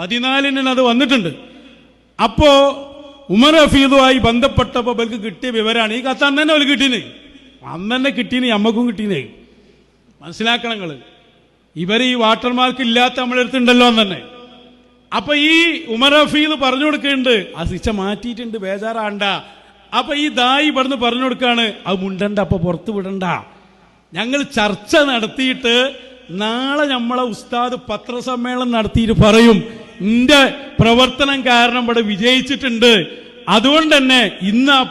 പതിനാലിന് അത് വന്നിട്ടുണ്ട്. അപ്പോ ഉമർ ഹഫീദുമായി ബന്ധപ്പെട്ടപ്പോൾ ഇവർക്ക് കിട്ടിയ വിവരമാണ് ഈ കത്ത് അന്ന് തന്നെ കിട്ടീനെ. കിട്ടീന് അന്ന് തന്നെ കിട്ടീന് അമ്മക്കും കിട്ടീനെ. മനസ്സിലാക്കണം നിങ്ങൾ. ഇവർ ഈ വാട്ടർമാർക്ക് ഇല്ലാത്ത നമ്മുടെ അടുത്തുണ്ടല്ലോ തന്നെ അപ്പൊ ഈ ഉമർ ഹഫീദ് പറഞ്ഞു കൊടുക്കുന്നുണ്ട്. ആ ശിക്ഷ മാറ്റിയിട്ടുണ്ട് ബേജാറാണ്ട. അപ്പൊ ഈ ദായി ഇവിടുന്ന് പറഞ്ഞു കൊടുക്കാണ് അത് മുണ്ടണ്ട അപ്പൊ പുറത്തു വിടണ്ട. ഞങ്ങൾ ചർച്ച നടത്തിയിട്ട് നാളെ നമ്മളെ ഉസ്താദ് പത്രസമ്മേളനം നടത്തിയിട്ട് പറയും. നിന്റെ പ്രവർത്തനം കാരണം ഇവിടെ വിജയിച്ചിട്ടുണ്ട്. അതുകൊണ്ട് തന്നെ ഇന്ന്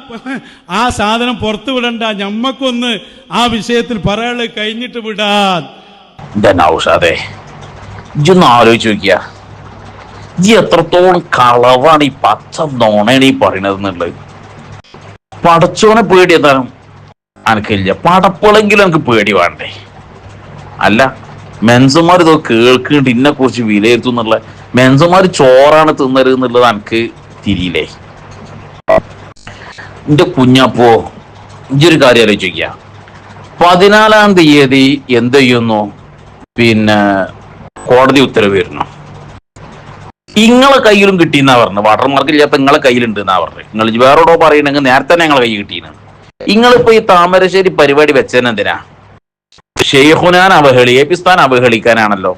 ആ- സാധനം പുറത്തു വിടണ്ട. ഞമ്മക്കൊന്ന് ആ വിഷയത്തിൽ പറയാൾ കഴിഞ്ഞിട്ട് വിടാൻ. അതെ ഇജൊന്ന് ആലോചിച്ച് നോക്കിയ. ഇജി എത്രത്തോളം കളവാണ് ഈ പച്ച നോണയാണ് പറയണത് എന്നുള്ളത്. പടച്ചോനെ പേടി എന്താണ് എനിക്കില്ല പടപ്പളെങ്കിലും എനിക്ക് പേടി വേണ്ടേ? അല്ല മെൻസന്മാർ ഇതൊക്കെ കേൾക്കുന്നുണ്ട് ഇന്നെ കുറിച്ച് വിലയിരുത്തും എന്നുള്ള. മെൻസന്മാർ ചോറാണ് തിന്നരുത് എന്നുള്ളത് എനിക്ക് തിരിയില്ലേ? എന്റെ കുഞ്ഞപ്പോ ഇഞ്ചൊരു കാര്യം ആലോചിക്കുക. പതിനാലാം തീയതി എന്ത് ചെയ്യുന്നു? പിന്നെ കോടതി ഉത്തരവ് വരുന്നു. ഇങ്ങളെ കയ്യിലും കിട്ടിയെന്നാ പറഞ്ഞു വാട്ടർമാർക്ക് ഇല്ലാത്ത നിങ്ങളെ കയ്യിലുണ്ട് എന്നാ പറഞ്ഞു നിങ്ങൾ വേറോടോ പറയണെങ്കിൽ നേരത്തെ തന്നെ ഞങ്ങളെ കയ്യിൽ കിട്ടിയിരുന്നു നിങ്ങളിപ്പോ ഈ താമരശ്ശേരി പരിപാടി വെച്ചതിന് എന്തിനാ? ഷെയ്ഖുനാൻ അവഹേളി എ പിസ്താൻ അവഹേളിക്കാനാണല്ലോ.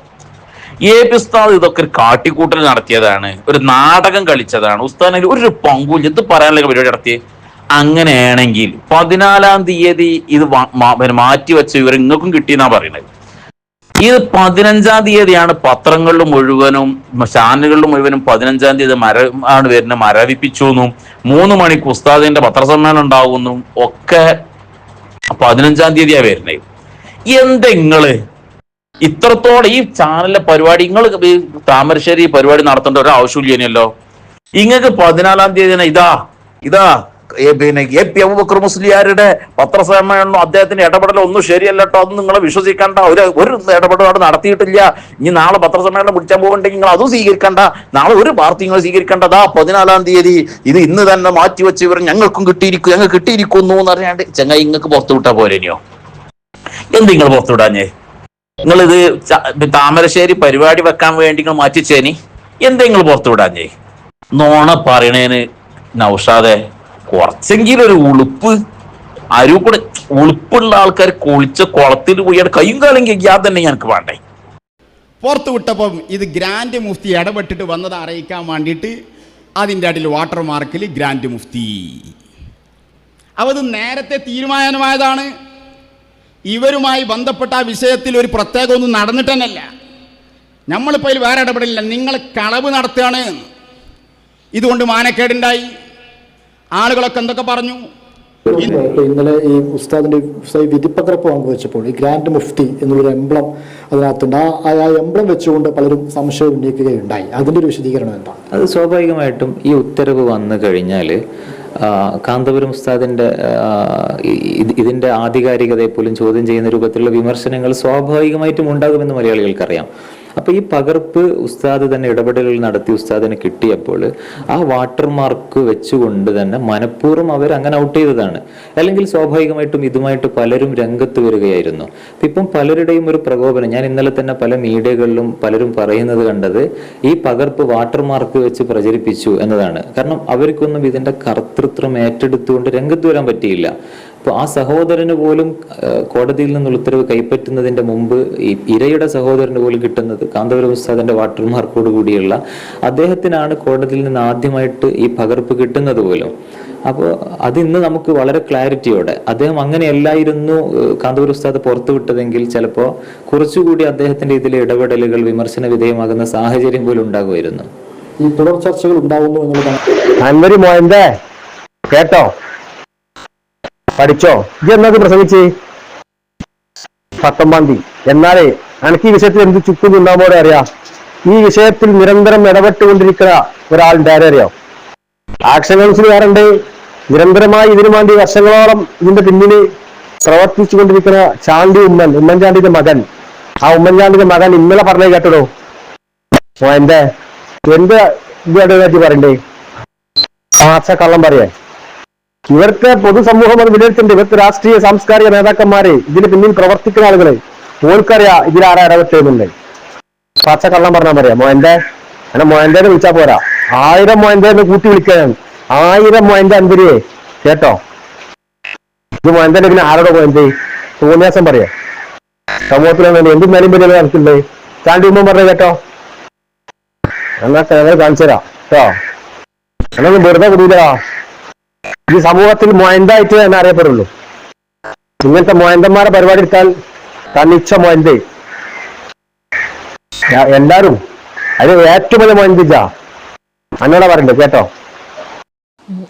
എ പിസ്താൻ ഇതൊക്കെ ഒരു കാട്ടിക്കൂട്ടൽ നടത്തിയതാണ് ഒരു നാടകം കളിച്ചതാണ്. ഉസ്താദിന് ഒരു പങ്കും എന്ത് പറയാനുള്ള പരിപാടി നടത്തി അങ്ങനെയാണെങ്കിൽ പതിനാലാം തീയതി ഇത് മാറ്റി വെച്ച വിവരം ഇങ്ങൾക്കും കിട്ടിയെന്നാ പറയുന്നത്. ഇത് പതിനഞ്ചാം തീയതിയാണ് പത്രങ്ങളിൽ മുഴുവനും ചാനലുകളിൽ മുഴുവനും പതിനഞ്ചാം തീയതി മര ആണ് വരുന്നത് മരവിപ്പിച്ചു എന്നും മൂന്ന് മണിക്ക് ഉസ്താദിന്റെ പത്രസമ്മേളനം ഉണ്ടാകുന്നു ഒക്കെ പതിനഞ്ചാം തീയതിയാണ് വരുന്നത്. എന്തെങ്ങൾ? ഇത്രത്തോളം ഈ ചാനലിലെ പരിപാടി നിങ്ങൾ താമരശ്ശേരി പരിപാടി നടത്തേണ്ട ഒരു ആവശ്യമില്ലല്ലോ ഇങ്ങക്ക് പതിനാലാം തീയതി ഇതാ ഇതാ പിന്നെ എ പി അബുബക്കർ മുസ്ലിയാരുടെ പത്രസമ്മേളനം അദ്ദേഹത്തിന്റെ ഇടപെടലോ ഒന്നും ശരിയല്ല കേട്ടോ അത് നിങ്ങളെ വിശ്വസിക്കണ്ട. ഒരു ഒരു ഇടപെടലും അവിടെ നടത്തിയിട്ടില്ല. ഇനി നാളെ പത്രസമ്മേളനം വിളിച്ചാൻ പോകുന്നുണ്ടെങ്കിൽ നിങ്ങൾ അതും സ്വീകരിക്കണ്ട. നാളെ ഒരു പാർട്ടി നിങ്ങൾ സ്വീകരിക്കേണ്ടതാ പതിനാലാം തീയതി ഇത് ഇന്ന് തന്നെ മാറ്റിവെച്ച് ഇവർ ഞങ്ങൾക്കും കിട്ടിയിരിക്കും ഞങ്ങൾ കിട്ടിയിരിക്കുന്നു എന്ന് അറിയാണ്ട് ചങ്ങായി ഇങ്ങക്ക് പുറത്തു വിട്ടാ പോരേനിയോ എന്ത് നിങ്ങൾ പുറത്തുവിടാഞ്ഞേ? നിങ്ങൾ ഇത് താമരശ്ശേരി പരിപാടി വെക്കാൻ വേണ്ടി നിങ്ങൾ മാറ്റിച്ചേനി. എന്ത് നിങ്ങൾ പുറത്തുവിടാഞ്ഞേ? നോണ പറയണേന് നൗഷാദെ കുറച്ചെങ്കിലും ഒരു ഉളുപ്പ്. അരു കൂടെ ഉളുപ്പുള്ള ആൾക്കാർ കുളിച്ച കുളത്തിൽ പോയി കയ്യും കാലം കഴിക്കാൻ തന്നെ ഞങ്ങൾക്ക് വേണ്ടേ? പുറത്തു വിട്ടപ്പം ഇത് ഗ്രാൻഡ് മുഫ്തി ഇടപെട്ടിട്ട് വന്നത് അറിയിക്കാൻ വേണ്ടിയിട്ട് അതിന്റെ അടിയിൽ വാട്ടർ മാർക്കിൽ ഗ്രാൻഡ് മുഫ്തി. അപ്പോൾ അത് നേരത്തെ തീരുമാനമായതാണ്. ഇവരുമായി ബന്ധപ്പെട്ട ആ വിഷയത്തിൽ ഒരു പ്രത്യേകം ഒന്നും നടന്നിട്ട് തന്നെയല്ല നമ്മളിപ്പോൾ അതിൽ വേറെ ഇടപെടില്ല നിങ്ങൾ കളവ് നടത്തുകയാണ് ഇതുകൊണ്ട് മാനക്കേടുണ്ടായി. ആളുകളൊക്കെ എന്തൊക്കെ പറഞ്ഞു? ഇന്നലെ ഈ ഉസ്താദിന്റെ ഉസ്താദ് വിധിപ്പകർപ്പ് പങ്കുവച്ചപ്പോൾ ഈ ഗ്രാൻഡ് മുഫ്തി എന്നുള്ളൊരു എംബ്ലം അതിനകത്തുണ്ട്. ആ ആ എംബ്ലം വെച്ചുകൊണ്ട് പലരും സംശയം ഉന്നയിക്കുകയുണ്ടായി. അതിന്റെ ഒരു വിശദീകരണം എന്താ അത് സ്വാഭാവികമായിട്ടും ഈ ഉത്തരവ് വന്നു കഴിഞ്ഞാൽ കാന്തപുരം ഉസ്താദിന്റെ ഇതിന്റെ ആധികാരികതയെ പോലും ചോദ്യം ചെയ്യുന്ന രൂപത്തിലുള്ള വിമർശനങ്ങൾ സ്വാഭാവികമായിട്ടും ഉണ്ടാകുമെന്ന് മലയാളികൾക്കറിയാം. അപ്പൊ ഈ പകർപ്പ് ഉസ്താദ് തന്നെ ഇടപെടലുകൾ നടത്തി ഉസ്താദിന് കിട്ടിയപ്പോൾ ആ വാട്ടർ മാർക്ക് വെച്ചുകൊണ്ട് തന്നെ മനഃപൂർവം അവർ അങ്ങനെ ഔട്ട് ചെയ്തതാണ്. അല്ലെങ്കിൽ സ്വാഭാവികമായിട്ടും ഇതുമായിട്ട് പലരും രംഗത്ത് വരികയായിരുന്നു. ഇപ്പം പലരുടെയും ഒരു പ്രകോപനം ഞാൻ ഇന്നലെ തന്നെ പല മീഡിയകളിലും പലരും പറയുന്നത് കണ്ടത് ഈ പകർപ്പ് വാട്ടർ മാർക്ക് വെച്ച് പ്രചരിപ്പിച്ചു എന്നതാണ്. കാരണം അവർക്കൊന്നും ഇതിന്റെ കർത്തൃത്വം ഏറ്റെടുത്തുകൊണ്ട് രംഗത്ത് വരാൻ പറ്റിയില്ല. അപ്പോൾ ആ സഹോദരന് പോലും കോടതിയിൽ നിന്നുള്ള ഉത്തരവ് കൈപ്പറ്റുന്നതിന്റെ മുമ്പ് ഈ ഇരയുടെ സഹോദരന് പോലും കിട്ടുന്നത് കാന്തപുരം ഉസ്താദിന്റെ വാട്ടർമാർക്കോട് കൂടിയുള്ള അദ്ദേഹത്തിനാണ് കോടതിയിൽ നിന്ന് ആദ്യമായിട്ട് ഈ പകർപ്പ് കിട്ടുന്നത് പോലും. അപ്പോൾ അതിന്ന് നമുക്ക് വളരെ ക്ലാരിറ്റിയോടെ അദ്ദേഹം അങ്ങനെയല്ലായിരുന്നു കാന്തപുരം ഉസ്താദ് പുറത്തുവിട്ടതെങ്കിൽ ചിലപ്പോൾ കുറച്ചുകൂടി അദ്ദേഹത്തിന്റെ ഇതിലെ ഇടപെടലുകൾ വിമർശന വിധേയമാകുന്ന സാഹചര്യം പോലും ഉണ്ടാകുമായിരുന്നു. ഈ തുടർ ചർച്ചകൾ ഉണ്ടാകുന്നു എന്നുള്ളതാണ്. കേട്ടോ? പഠിച്ചോ? ഇത് എന്നത് പ്രസംഗിച്ച്? പത്തൊമ്പതാം തീയതി എന്നാലേ എനിക്ക് ഈ വിഷയത്തിൽ എന്ത് ചുക്കും ഉണ്ടാകുമ്പോൾ അറിയാം? ഈ വിഷയത്തിൽ നിരന്തരം ഇടപെട്ടുകൊണ്ടിരിക്കുന്ന ഒരാളുണ്ട് ആരെ അറിയാം? ആക്ഷൻ കൗൺസിലുകാരുണ്ട് നിരന്തരമായി ഇതിനു വേണ്ടി വർഷങ്ങളോളം ഇതിന്റെ പിന്നിൽ പ്രവർത്തിച്ചുകൊണ്ടിരിക്കുന്ന ചാണ്ടി ഉമ്മൻ ഉമ്മൻചാണ്ടിന്റെ മകൻ. ആ ഉമ്മൻചാണ്ടിന്റെ മകൻ ഇന്നലെ പറഞ്ഞ കേട്ടോ എന്റെ എന്റെ ഇതോടെ പറ്റി പറയണ്ടേ? ആച്ച കള്ളം പറയാൻ. ഇവർക്ക് പൊതുസമൂഹം അത് വിലയിരുത്തേണ്ട ഇവർക്ക് രാഷ്ട്രീയ സാംസ്കാരിക നേതാക്കന്മാരെ ഇതിന് പിന്നിൽ പ്രവർത്തിക്കുന്ന ആളുകളെ ഓൾക്കറിയാ ഇതിലാരാ ഇടപെട്ടേന്നുണ്ട് പച്ച കള്ളം പറഞ്ഞാൽ പറയാം മോയന്റെ അങ്ങനെ മൊയന്തേനെ വിളിച്ചാ പോരാ. ആയിരം മൊയന്തേനെ കൂട്ടി വിളിക്കാനാണ് ആയിരം മോയന്റെ അന്തിരിയെ. കേട്ടോ? ഇത് മോയന്റെ പിന്നെ ആരോടെ മൊയന്തേ തോന്നിയാസം പറയാ? സമൂഹത്തിലാണ് എന്ത് നിലയും പിന്നെ നടക്കില്ലേ ഉമ്മ പറഞ്ഞ കേട്ടോ? എന്നാ കാണിച്ചു തരാം കേട്ടോ? എന്നൊന്നും വെറുതെ കൂടിയില്ലടാ. ഈ സമൂഹത്തിൽ മൊയന്തായിട്ട് തന്നെ അറിയപ്പെടുള്ളൂ. ഇങ്ങനത്തെ മൊയന്തന്മാരെ പരിപാടി എടുത്താൽ തന്നിച്ച മൊയന്ത. എല്ലാരും അത് ഏറ്റവും വലിയ മൊയന്തിച്ച? അന്നോടാ പറയണ്ടേ കേട്ടോ?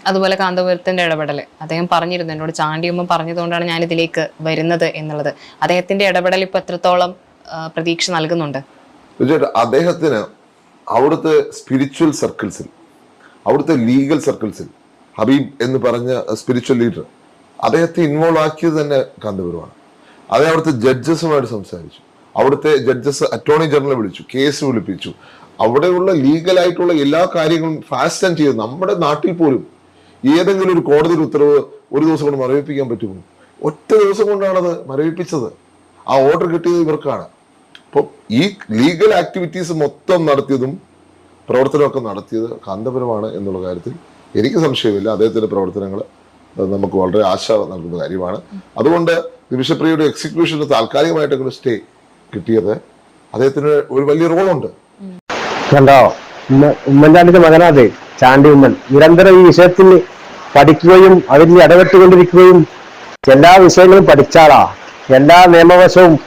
അതുപോലെ കാന്തപുരത്തിന്റെ ഇടപെടൽ അദ്ദേഹം പറഞ്ഞിരുന്നു എന്നോട് ചാണ്ടിയമ്മ പറഞ്ഞതുകൊണ്ടാണ് ഞാൻ ഇതിലേക്ക് വരുന്നത് എന്നുള്ളത്. അദ്ദേഹത്തിന്റെ ഇടപെടൽ ഇപ്പൊ എത്രത്തോളം പ്രതീക്ഷ നൽകുന്നുണ്ട്? അദ്ദേഹത്തിന് അവിടുത്തെ സ്പിരിച്വൽ സർക്കിൾസിൽ അവിടുത്തെ ലീഗൽ സർക്കിൾസിൽ ഹബീബ് എന്ന് പറഞ്ഞ സ്പിരിച്വൽ ലീഡർ അദ്ദേഹത്തെ ഇൻവോൾവ് ആക്കിയത് തന്നെ കാന്തപുരമാണ്. അദ്ദേഹം അവിടുത്തെ ജഡ്ജസുമായിട്ട് സംസാരിച്ചു. അവിടുത്തെ ജഡ്ജസ് അറ്റോർണി ജനറൽ വിളിച്ചു കേസ് വിളിപ്പിച്ചു. അവിടെയുള്ള ലീഗലായിട്ടുള്ള എല്ലാ കാര്യങ്ങളും ഫാസ്റ്റ് ആൻഡ് ചെയ്ത് നമ്മുടെ നാട്ടിൽ പോലും ഏതെങ്കിലും ഒരു കോടതി ഉത്തരവ് ഒരു ദിവസം കൊണ്ട് മരവിപ്പിക്കാൻ പറ്റുമോ? ഒറ്റ ദിവസം കൊണ്ടാണ് അത് മരവിപ്പിച്ചത്. ആ ഓർഡർ കിട്ടിയത് ഇവർക്കാണ്. അപ്പോൾ ഈ ലീഗൽ ആക്ടിവിറ്റീസ് മൊത്തം നടത്തിയതും പ്രവർത്തനമൊക്കെ നടത്തിയത് കാന്തപുരമാണ് എന്നുള്ള കാര്യത്തിൽ എനിക്ക് സംശയമില്ല. അദ്ദേഹത്തിന്റെ പ്രവർത്തനങ്ങൾ നമുക്ക് വളരെ ആശ നൽകുന്ന കാര്യമാണ്. അതുകൊണ്ട് നിമിഷപ്രിയയുടെ എക്സിക്യൂഷന് താൽക്കാലികമായിട്ടൊക്കെ സ്റ്റേ കിട്ടിയത് അദ്ദേഹത്തിന് ഒരു വലിയ റോളുണ്ട്. കണ്ടോ? ഉമ്മ- ഉമ്മൻചാണ്ടിന്റെ മകനാതെ ചാണ്ടി ഉമ്മൻ. നിരന്തരം ഈ വിഷയത്തിൽ പഠിക്കുകയും അതിൽ ഇടപെട്ടുകൊണ്ടിരിക്കുകയും എല്ലാ വിഷയങ്ങളും പഠിച്ചാളാ എല്ലാ നിയമവശവും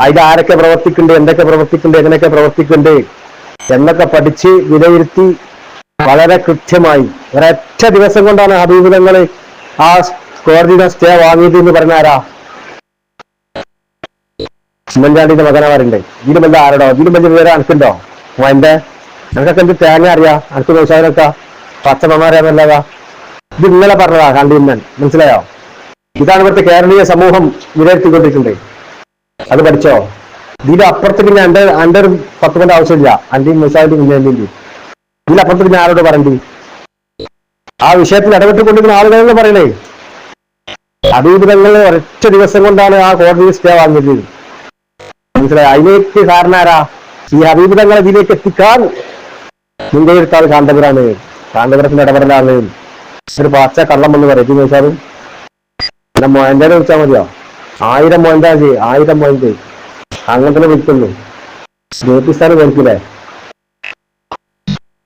അതിൽ ആരൊക്കെ പ്രവർത്തിക്കുന്നുണ്ട് എന്തൊക്കെ പ്രവർത്തിക്കുന്നുണ്ട് എങ്ങനെയൊക്കെ പ്രവർത്തിക്കുന്നുണ്ട് എന്നൊക്കെ പഠിച്ച് വിലയിരുത്തി വളരെ കൃത്യമായി ഒരൊറ്റ ദിവസം കൊണ്ടാണ് ഹബീബ് തങ്ങൾ ആ കോടതിയുടെ സ്റ്റേ വാങ്ങിയത് എന്ന് പറഞ്ഞ ആരാ? ഉമ്മൻചാണ്ടിന്റെ മകനാവാറുണ്ട് ഇതിലും വല്ല ആരോടോ? ഇതിലും വലിയ വിവരം അനക്കുണ്ടോ? എന്റെ എനക്കൊക്കെ എന്ത് തേങ്ങ അറിയാ? അനക്ക് നോശാനൊക്കെ പച്ചമ്മമാരെന്നല്ലാതാ ഇത് ഇന്നലെ പറഞ്ഞതാ കണ്ടിന്നൻ മനസ്സിലായോ? ഇതാണ് ഇവിടുത്തെ കേരളീയ സമൂഹം വിലയിരുത്തിക്കൊണ്ടിരിക്കുന്നത്. അത് പഠിച്ചോ? ഇതിന്റെ അപ്പുറത്ത് പിന്നെ അണ്ടർ അണ്ടർ പത്ത് കൊണ്ട് ആവശ്യമില്ല. അന്റെയും മുസാദിന്റെ മുന്നേന്റെയും ഇതിലപ്പുറത്ത് പിന്നെ ആരോട് പറയണ്ടി? ആ വിഷയത്തിൽ ഇടപെട്ടുകൊണ്ടിരിക്കുന്ന ആളുകളെന്ന് പറയണേ. അതീതങ്ങൾ ഒരൊറ്റ ദിവസം കൊണ്ടാണ് ആ കോടതി സ്റ്റേ വാങ്ങിയത് മനസ്സിലായി? അതിലേക്ക് കാരണാരാ? ഈ ഹബീബ് ഇതിലേക്ക് എത്തിക്കാൻ മുൻകൈയെടുത്താൽ കാന്തപുരാണ്. കാന്തപുരത്തിന്റെ ഇടപെടലാണ്. ഒരു പാച്ച കള്ളം എന്ന് പറയും. ചോദിച്ചാലും പിന്നെ മൊയന്താനെ വിളിച്ചാൽ മതിയോ? ആയിരം മൊയന്താ ചെയ്യും. ആയിരം മൊയന്ത് അങ്ങനെ തന്നെ വിളിക്കുന്നു ജ്യോതിസ്ഥാനം കേൾക്കില്ലേ?